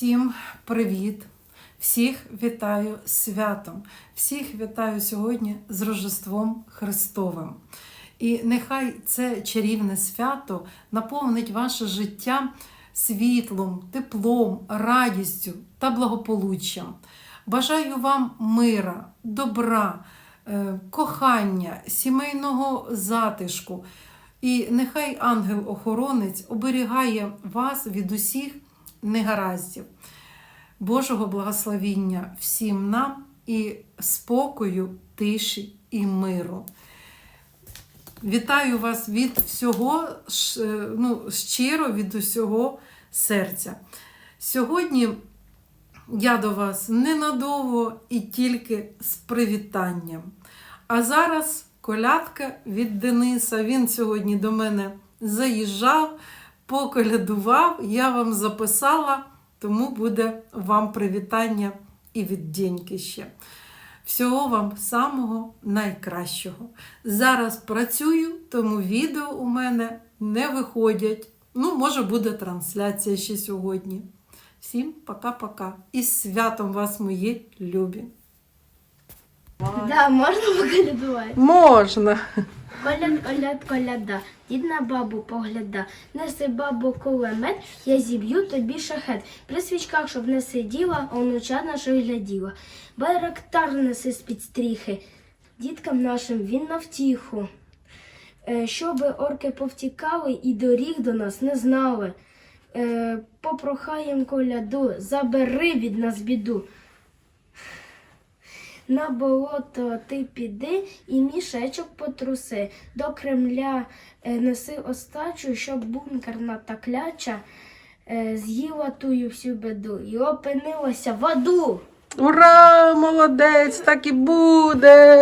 Всім привіт! Всіх вітаю святом, всіх вітаю сьогодні з Рождеством Христовим. І нехай це чарівне свято наповнить ваше життя світлом, теплом, радістю та благополуччям. Бажаю вам мира, добра, е, кохання, сімейного затишку. І нехай ангел-охоронець оберігає вас від усіх негараздів. Божого благословіння всім нам і спокою, тиші і миру. Вітаю вас від всього е, ну, щиро від усього серця. Сьогодні я до вас ненадовго і тільки з привітанням. А зараз колядка від Дениса. Він сьогодні до мене заїжджав, поколядував, я вам записала, тому буде вам привітання і від Деньки ще. Всього вам самого найкращого. Зараз працюю, тому відео у мене не виходять. Ну, може, буде трансляція ще сьогодні. Всім пока-пока. І з святом вас, мої любі. Да, можна поколядувати? Можна. Коляд, коляд, коляда, дід на бабу погляда. Неси бабу кулемет, я зіб'ю тобі шахет. При свічках, щоб не сиділа, онуча наша гляділа. Байрактар неси з-під стріхи, діткам нашим він на втіху. Е, Щоби орки повтікали і доріг до нас не знали. Е, Попрохаєм коляду, забери від нас біду. На болото ти піди і мішечок потруси. До Кремля е, неси остачу, щоб бункерна та кляча е, з'їла тую всю беду і опинилася в аду. Ура! Молодець! Так і буде!